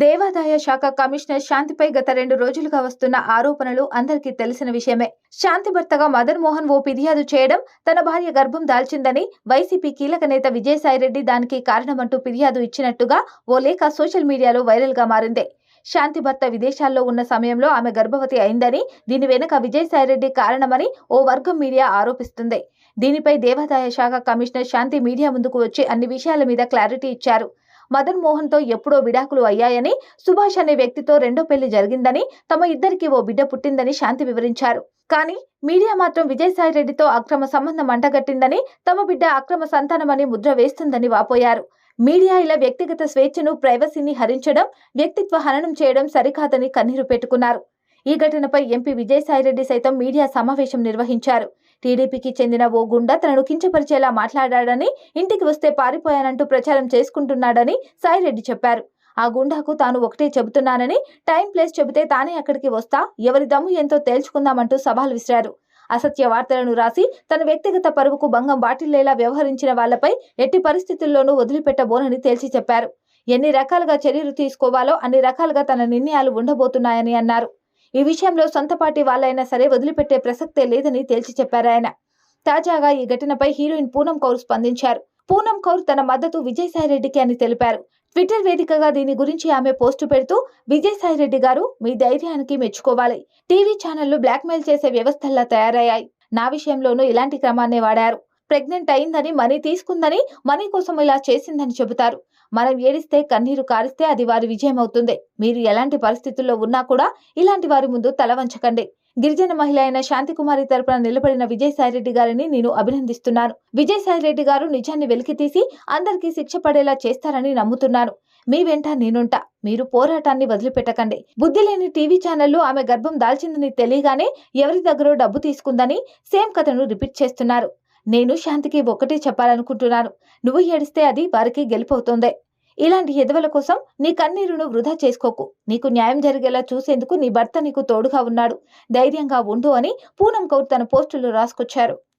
దేవాదాయ శాఖ కమిషనర్ శాంతిపై గత రెండు రోజులుగా వస్తున్న ఆరోపణలు అందరికీ తెలిసిన విషయమే. శాంతి భర్తగా మదన్ మోహన్ ఓ ఫిర్యాదు చేయడం తన భార్య గర్భం దాల్చిందని వైసీపీ కీలక నేత విజయసాయిరెడ్డి దానికి కారణమంటూ ఫిర్యాదు ఇచ్చినట్టుగా ఓ లేఖ సోషల్ మీడియాలో వైరల్గా మారింది. శాంతి భర్త విదేశాల్లో ఉన్న సమయంలో ఆమె గర్భవతి అయిందని దీని వెనుక విజయసాయిరెడ్డి కారణమని ఓ వర్గం మీడియా ఆరోపిస్తుంది. దీనిపై దేవాదాయ శాఖ కమిషనర్ శాంతి మీడియా ముందుకు వచ్చి అన్ని విషయాల మీద క్లారిటీ ఇచ్చారు. మదన్ మోహన్తో ఎప్పుడో విడాకులు అయ్యాయని సుభాష్ అనే వ్యక్తితో రెండో పెళ్ళి జరిగిందని తమ ఇద్దరికి ఓ బిడ్డ పుట్టిందని శాంతి వివరించారు. కానీ మీడియా మాత్రం విజయసాయి రెడ్డితో అక్రమ సంబంధం అంటగట్టిందని తమ బిడ్డ అక్రమ సంతానమని ముద్ర వేస్తుందని వాపోయారు. మీడియా ఇలా వ్యక్తిగత స్వేచ్ఛను ప్రైవసీని హరించడం వ్యక్తిత్వ హననం చేయడం సరికాదని కన్నీరు పెట్టుకున్నారు. ఈ ఘటనపై ఎంపీ విజయసాయిరెడ్డి సైతం మీడియా సమావేశం నిర్వహించారు. టీడీపీకి చెందిన ఓ గుండా తనను కించపరిచేలా మాట్లాడాడని ఇంటికి వస్తే పారిపోయానంటూ ప్రచారం చేసుకుంటున్నాడని సాయిరెడ్డి చెప్పారు. ఆ గుండాకు తాను ఒకటే చెబుతున్నానని టైం ప్లేస్ చెబితే తానే అక్కడికి వస్తా ఎవరి దమ్ము ఎంతో తేల్చుకుందామంటూ సవాల్ విసిరారు. అసత్య వార్తలను రాసి తన వ్యక్తిగత పరువుకు భంగం వాటిల్లేలా వ్యవహరించిన వాళ్ళపై ఎట్టి పరిస్థితుల్లోనూ వదిలిపెట్టబోనని తేల్చి చెప్పారు. ఎన్ని రకాలుగా చర్యలు తీసుకోవాలో అన్ని రకాలుగా తన నిర్ణయాలు ఉండబోతున్నాయని అన్నారు. ఈ విషయంలో సొంత పార్టీ వాళ్ళైనా సరే వదిలిపెట్టే ప్రసక్తే లేదని తేల్చి చెప్పారాయన తాజాగా ఈ ఘటనపై హీరోయిన్ పూనం కౌర్ స్పందించారు. పూనం కౌర్ తన మద్దతు విజయసాయిరెడ్డికి అని తెలిపారు. ట్విట్టర్ వేదికగా దీని గురించి ఆమె పోస్టు పెడుతూ విజయసాయిరెడ్డి గారు మీ ధైర్యానికి మెచ్చుకోవాలి. టీవీ ఛానళ్ళు బ్లాక్మెయిల్ చేసే వ్యవస్థల్లా తయారయ్యాయి. నా విషయంలోనూ ఇలాంటి క్రమాన్నే వాడారు. ప్రెగ్నెంట్ అయిందని మనీ తీసుకుందని మనీ కోసం ఇలా చేసిందని చెబుతారు. మనం ఏడిస్తే కన్నీరు కారిస్తే అది వారి విజయం అవుతుంది మీరు ఎలాంటి పరిస్థితుల్లో ఉన్నా కూడా ఇలాంటి వారి ముందు తల వంచకండి. గిరిజన మహిళ అయిన శాంతికుమారి తరపున నిలబడిన విజయసాయిరెడ్డి గారిని నేను అభినందిస్తున్నాను. విజయసాయిరెడ్డి గారు నిజాన్ని వెలికితీసి అందరికీ శిక్ష పడేలా చేస్తారని నమ్ముతున్నాను. మీ వెంట నేనుంటా. మీరు పోరాటాన్ని వదిలిపెట్టకండి. బుద్ధి లేని టీవీ ఛానళ్ళు ఆమె గర్భం దాల్చిందని తెలియగానే ఎవరి దగ్గర డబ్బు తీసుకుందని సేమ్ కథను రిపీట్ చేస్తున్నారు. నేను శాంతికి ఒక్కటే చెప్పాలనుకుంటున్నాను. నువ్వు ఏడిస్తే అది వారికి గెలిపవుతోంది. ఇలాంటి ఎదవల కోసం నీ కన్నీరును వృధా చేసుకోకు. నీకు న్యాయం జరిగేలా చూసేందుకు నీ భర్త నీకు తోడుగా ఉన్నాడు. ధైర్యంగా ఉండు అని పూనం కౌర్ తన పోస్టులో రాసుకొచ్చారు.